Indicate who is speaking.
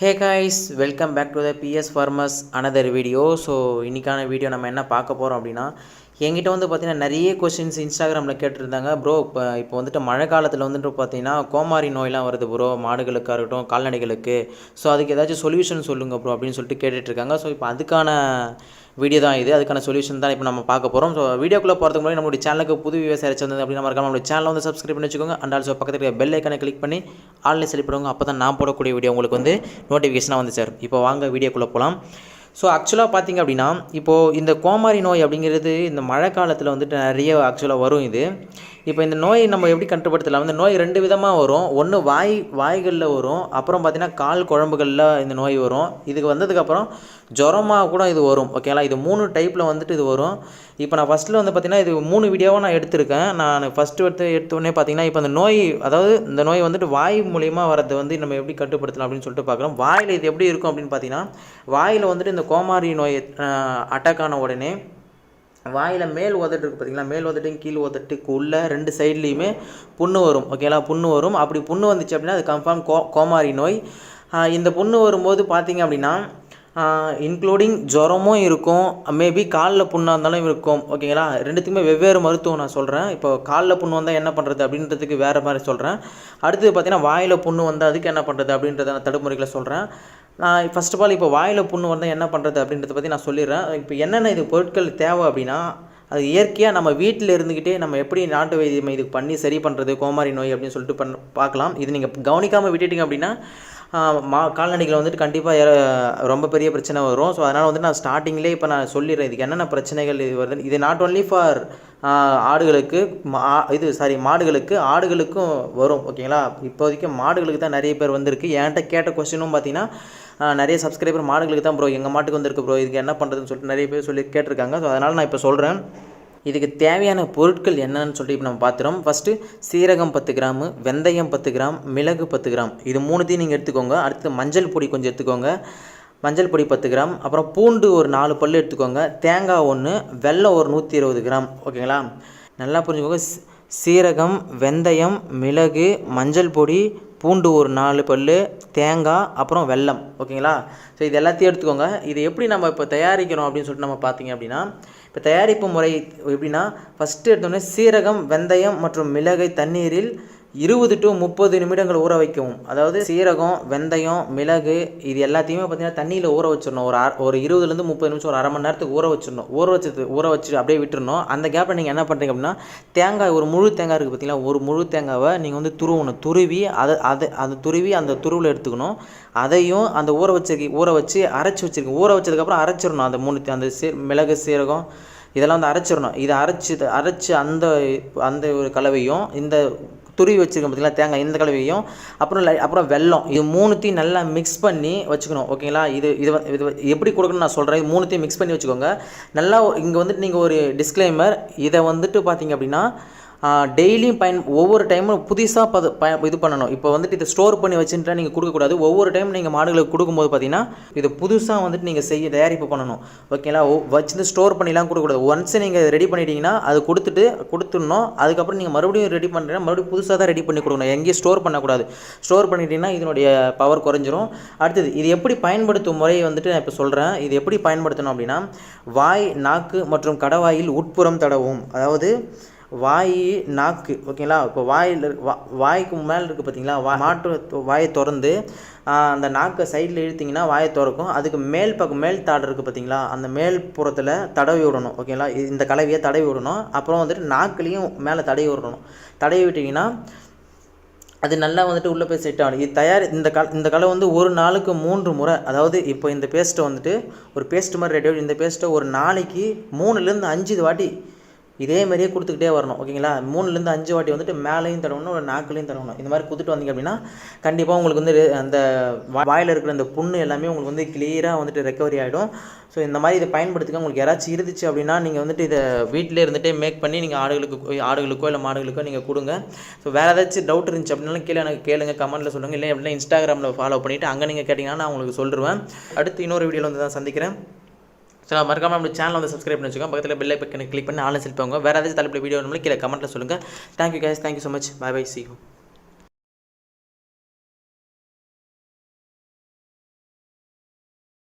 Speaker 1: Hey guys welcome back to the BS farmers another video so இன்றைக்கான video நம்ம என்ன பார்க்க போகிறோம் அப்படின்னா என்கிட்ட வந்து பார்த்திங்கன்னா நிறைய கொஷின்ஸ் இன்ஸ்டாகிராமில் கேட்டிருந்தாங்க. ப்ரோ இப்போ இப்போ வந்துட்டு மழை காலத்தில் வந்துட்டு பார்த்தீங்கன்னா கோமாரி நோயெலாம் வருது ப்ரோ மாடுகளுக்காக இருக்கட்டும் கால்நடைகளுக்கு. ஸோ அதுக்கு ஏதாச்சும் சொல்யூஷன் சொல்லுங்கள் ப்ரோ அப்படின்னு சொல்லிட்டு கேட்டுட்ருக்காங்க ஸோ இப்போ அதுக்கான வீடியோ தான் இது. அதுக்கான சொல்யூஷன் தான் இப்போ நம்ம பார்க்க போகிறோம் ஸோ வீடியோக்குள்ளே போகிறதுக்கு முன்னாடி நம்மளுடைய சேனலுக்கு புது விவசாய வந்தது அப்படின்னா மறக்காம நம்மளுடைய சேனலை வந்து சப்ஸ்கிரைப் பண்ணி வச்சுக்கோங்க. அண்ட் ஆல்சோ பக்கத்தில் இருக்க பெல் ஐக்கனை கிளிக் பண்ணி ஆன்லைன் செலக்ட் பண்ணுவாங்க அப்போ தான் நான் போடக்கூடிய வீடியோ உங்களுக்கு வந்து நோட்டிஃபிகேஷனாக வந்து சார் இப்போ வாங்க வீடியோக்குள்ளே போகலாம் ஸோ ஆக்சுவலாக பார்த்தீங்க அப்படின்னா இப்போது இந்த கோமாரி நோய் அப்படிங்கிறது இந்த மழை காலத்தில் வந்துட்டு நிறைய ஆக்சுவலாக வரும் இது. இப்போ இந்த நோய் நம்ம எப்படி கட்டுப்படுத்தலாம்? இந்த நோய் ரெண்டு விதமாக வரும். ஒன்று வாய் வாய்களில் வரும். அப்புறம் பார்த்தீங்கன்னா கால் குழம்புகளில் இந்த நோய் வரும். இதுக்கு வந்ததுக்கப்புறம் ஜுரமாக கூட இது வரும். ஓகேங்களா இது மூணு டைப்பில் வந்துட்டு இது வரும். இப்போ நான் ஃபஸ்ட்டில் வந்து பார்த்திங்கன்னா இது மூணு வீடியோவாக நான் எடுத்திருக்கேன். நான் ஃபஸ்ட்டு எடுத்து எடுத்தோடனே பார்த்தீங்கன்னா இப்போ இந்த நோய் அதாவது இந்த நோய் வந்துட்டு வாய் மூலிமா வரது வந்து நம்ம எப்படி கட்டுப்படுத்தலாம் அப்படின்னு சொல்லிட்டு பார்க்குறோம் வாயில் இது எப்படி இருக்கும் அப்படின்னு பார்த்தீங்கன்னா வாயில் வந்துட்டு இந்த கோமாரி நோய் அட்டாக் ஆன உடனே வாயில் மேல் உதட்டு இருக்குது பார்த்தீங்களா மேல் உதட்டும் கீழ் உதட்டுக்கு ரெண்டு சைட்லேயுமே புண்ணு வரும். ஓகேங்களா புண்ணு வரும். அப்படி புண்ணு வந்துச்சு அப்படின்னா அது கன்ஃபார்ம் கோ கோமாரி நோய். இந்த புண்ணு வரும்போது பார்த்தீங்க அப்படின்னா இன்க்ளூடிங் ஜுரமும் இருக்கும். மேபி காலில் புண்ணாக இருந்தாலும் இருக்கும். ஓகேங்களா ரெண்டுத்துக்குமே வெவ்வேறு மருத்துவம் நான் சொல்கிறேன் இப்போ காலில் புண்ணு வந்தால் என்ன பண்ணுறது அப்படின்றதுக்கு வேறு மாதிரி சொல்கிறேன் அடுத்தது பார்த்தீங்கன்னா வாயில் புண்ணு வந்தால் அதுக்கு என்ன பண்ணுறது அப்படின்றத நான் தடுமுறைகளை சொல்கிறேன் நான் ஃபஸ்ட் ஆஃப் ஆல் இப்போ வாயில் புண்ணு வந்தால் என்ன பண்ணுறது அப்படின்றத பற்றி நான் சொல்லிடுறேன். இப்போ என்னென்ன இது பொருட்கள் தேவை அப்படின்னா அது இயற்கையாக நம்ம வீட்டில் இருந்துக்கிட்டே நம்ம எப்படி நாட்டு வைத்தியம் இதுக்கு பண்ணி சரி பண்ணுறது கோமாரி நோய் அப்படின்னு சொல்லிட்டு பண்ண பார்க்கலாம். இது நீங்கள் கவனிக்காமல் விட்டுட்டிங்க அப்படின்னா மா கால்நடைகள் வந்துட்டு கண்டிப்பாக ரொம்ப பெரிய பிரச்சனை வரும். ஸோ அதனால் வந்துட்டு நான் ஸ்டார்டிங்லேயே இப்போ நான் சொல்லிடுறேன். இதுக்கு என்னென்ன பிரச்சனைகள் இது வருது இது நாட் ஒன்லி ஃபார் ஆடுகளுக்கு மா இது சாரி மாடுகளுக்கு ஆடுகளுக்கும் வரும். ஓகேங்களா? இப்போதைக்கு மாடுகளுக்கு தான் நிறைய பேர் வந்திருக்கு. என்கிட்ட கேட்ட கொஸ்டினும் பார்த்தீங்கன்னா நிறைய சப்ஸ்கிரைபர் மாடுகளுக்கு தான் ப்ரோ எங்கள் மாட்டுக்கு வந்திருக்கு ப்ரோ இதுக்கு என்ன பண்ணுறதுன்னு சொல்லிட்டு நிறைய பேர் சொல்லி கேட்டிருக்காங்க. ஸோ அதனால் நான் இப்போ சொல்கிறேன் இதுக்கு தேவையான பொருட்கள் என்னன்னு சொல்லி இப்போ நம்ம பார்த்துறோம் ஃபஸ்ட்டு சீரகம் பத்து கிராமு வெந்தயம் பத்து கிராம் மிளகு பத்து கிராம். இது மூணுத்தையும் நீங்கள் எடுத்துக்கோங்க. அடுத்து மஞ்சள் பொடி கொஞ்சம் எடுத்துக்கோங்க. மஞ்சள் பொடி பத்து கிராம். அப்புறம் பூண்டு ஒரு நாலு பல் எடுத்துக்கோங்க. தேங்காய் ஒன்று வெள்ளம் ஒரு நூற்றி இருபது கிராம். ஓகேங்களா நல்லா புரிஞ்சுக்கோங்க. சீரகம் வெந்தயம் மிளகு மஞ்சள் பொடி பூண்டு ஒரு நாலு பல் தேங்காய் அப்புறம் வெல்லம். ஓகேங்களா? ஸோ இது எல்லாத்தையும் எடுத்துக்கோங்க. இது எப்படி நம்ம இப்போ தயாரிக்கிறோம் அப்படின்னு சொல்லிட்டு நம்ம பார்த்தீங்க அப்படின்னா இப்போ தயாரிப்பு முறை எப்படின்னா ஃபஸ்ட்டு எடுத்தோடனே சீரகம் வெந்தயம் மற்றும் மிளகை தண்ணீரில் இருபது டு முப்பது நிமிடங்கள் ஊற வைக்கவும். அதாவது சீரகம் வெந்தயம் மிளகு இது எல்லாத்தையுமே பார்த்தீங்கன்னா தண்ணியில் ஊற வச்சிடணும். ஒரு ஒரு இருபதுலேருந்து முப்பது நிமிஷம் ஒரு அரை மணி நேரத்துக்கு ஊற வச்சிடணும். ஊற வச்சது ஊற வச்சு அப்படியே விட்டுருணும் அந்த கேப்பில் நீங்கள் என்ன பண்ணுறீங்க அப்படின்னா தேங்காய் ஒரு முழு தேங்காய் இருக்குது பார்த்தீங்களா ஒரு முழு தேங்காவை நீங்கள் வந்து துருவணும். துருவி அதை அதை அதை துருவி அந்த துருவில் எடுத்துக்கணும். அதையும் அந்த ஊற வச்சிருக்க ஊற வச்சு அரைச்சி வச்சுருக்கோம் ஊற வச்சதுக்கப்புறம் அரைச்சிடணும். அந்த மூணு அந்த சீ மிளகு சீரகம் இதெல்லாம் வந்து அரைச்சிடணும். இதை அரைச்சி அரைச்சி அந்த அந்த ஒரு கலவையும் இந்த துருவி வச்சுருக்கோம் பார்த்தீங்களா தேங்காய் இந்த கலவையும் அப்புறம் அப்புறம் வெல்லம். இது மூணுத்தையும் நல்லா மிக்ஸ் பண்ணி வச்சுக்கணும் ஓகேங்களா? இது இது இது எப்படி கொடுக்கணும்னு நான் சொல்கிறேன் இது மூணுத்தையும் மிக்ஸ் பண்ணி வச்சுக்கோங்க. நல்லா இங்கே வந்துட்டு நீங்கள் ஒரு டிஸ்க்ளைமர் இதை வந்துட்டு பார்த்தீங்க அப்படின்னா டெய்லியும் பயன் ஒவ்வொரு டைமும் புதுசாக பத ப இது பண்ணணும். இப்போ வந்துட்டு இதை ஸ்டோர் பண்ணி வச்சுட்டா நீங்கள் கொடுக்கக்கூடாது. ஒவ்வொரு டைம் நீங்கள் மாடுகளுக்கு கொடுக்கும்போது பார்த்தீங்கன்னா இதை புதுசாக வந்துட்டு நீங்கள் செய்ய தயாரிப்பு பண்ணணும். ஓகேங்களா வச்சு ஸ்டோர் பண்ணிலாம் கொடுக்கக்கூடாது. ஒன்ஸ் நீங்கள் ரெடி பண்ணிட்டீங்கன்னா அது கொடுத்துட்டு கொடுத்துடணும். அதுக்கப்புறம் நீங்கள் மறுபடியும் ரெடி பண்ணுறீங்கன்னா மறுபடியும் புதுசாக தான் ரெடி பண்ணி கொடுக்கணும். எங்கேயும் ஸ்டோர் பண்ணக்கூடாது. ஸ்டோர் பண்ணிட்டீங்கன்னா இதனுடைய பவர் குறைஞ்சிரும். அடுத்தது இது எப்படி பயன்படுத்தும் முறையை வந்துட்டு நான் இப்போ சொல்கிறேன் இது எப்படி பயன்படுத்தணும் அப்படின்னா வாய் நாக்கு மற்றும் கடவாயில் உட்புறம் தடவும். அதாவது வாய் நாக்கு ஓகேங்களா இப்போ வாயில் வா வாய்க்கு மேலே இருக்குது பார்த்தீங்களா வா மாற்று வாயை திறந்து அந்த நாக்கை சைடில் இழுத்திங்கன்னா வாயை திறக்கும். அதுக்கு மேல் பக்கம் மேல் தாடு இருக்குது பார்த்தீங்களா அந்த மேல் புறத்தில் தடவி விடணும் ஓகேங்களா இந்த கலவையை தடவி விடணும். அப்புறம் வந்துட்டு நாக்குலேயும் மேலே தடவி விடணும். தடவி விட்டிங்கன்னா அது நல்லா வந்துட்டு உள்ளே போய் செட் ஆகணும். இது தயார் இந்த கல இந்த கலை வந்து ஒரு நாளுக்கு மூன்று முறை அதாவது இப்போ இந்த பேஸ்ட்டை வந்துட்டு ஒரு பேஸ்ட் மாதிரி ரெடி இந்த பேஸ்ட்டை ஒரு நாளைக்கு மூணுலேருந்து அஞ்சு வாட்டி இதே மாதிரியே கொடுத்துக்கிட்டே வரணும் ஓகேங்களா? மூணுலேருந்து அஞ்சு வாட்டி வந்துட்டு மேலேயும் தடவணும் ஒரு நாக்குலேயும் தடவணும். இந்த மாதிரி கொடுத்துட்டு வந்தீங்க அப்படின்னா கண்டிப்பாக உங்களுக்கு வந்து அந்த வாயில் இருக்கிற அந்த புண்ணு எல்லாமே உங்களுக்கு வந்து கிளியராக வந்துட்டு ரெக்கவரி ஆகிடும் ஸோ இந்த மாதிரி இதை பயன்படுத்துக்க உங்களுக்கு யாராச்சும் இருந்துச்சு அப்படின்னா நீங்கள் வந்துட்டு இதை வீட்டிலே இருந்துகிட்டே மேக் பண்ணி நீங்கள் ஆடுகளுக்கு ஆடுகளுக்கோ இல்லை மாடுகளுக்கோ நீங்கள் கொடுங்க. ஸோ வேறு ஏதாச்சும் டவுட் இருந்துச்சு அப்படின்னாலும் கீழே எனக்கு கேளுங்க கமெண்ட்டில் சொல்லுங்கள் இல்லை அப்படின்னா இன்ஸ்டாகிராமில் ஃபாலோ பண்ணிவிட்டு அங்கே நீங்கள் கேட்டிங்கன்னா நான் உங்களுக்கு சொல்லிடுவேன் அடுத்து இன்னொரு வீடியோவில் வந்து தான் சந்திக்கிறேன். ஸோ மறக்காமல் நம்ம சேனல் வந்து சப்ஸ்கிரைப் பண்ணி வச்சுக்கோங்க. பக்கத்தில் பெல் ஐக்கனை கிளிக் பண்ணி ஆன்லைன் செல் போங்க. வேறு ஏதாச்சும் தலைப்பில் வீடியோ நம்மளுக்கு கீழே கமெண்ட்டில் சொல்லுங்கள் thank you guys thank you so much bye bye see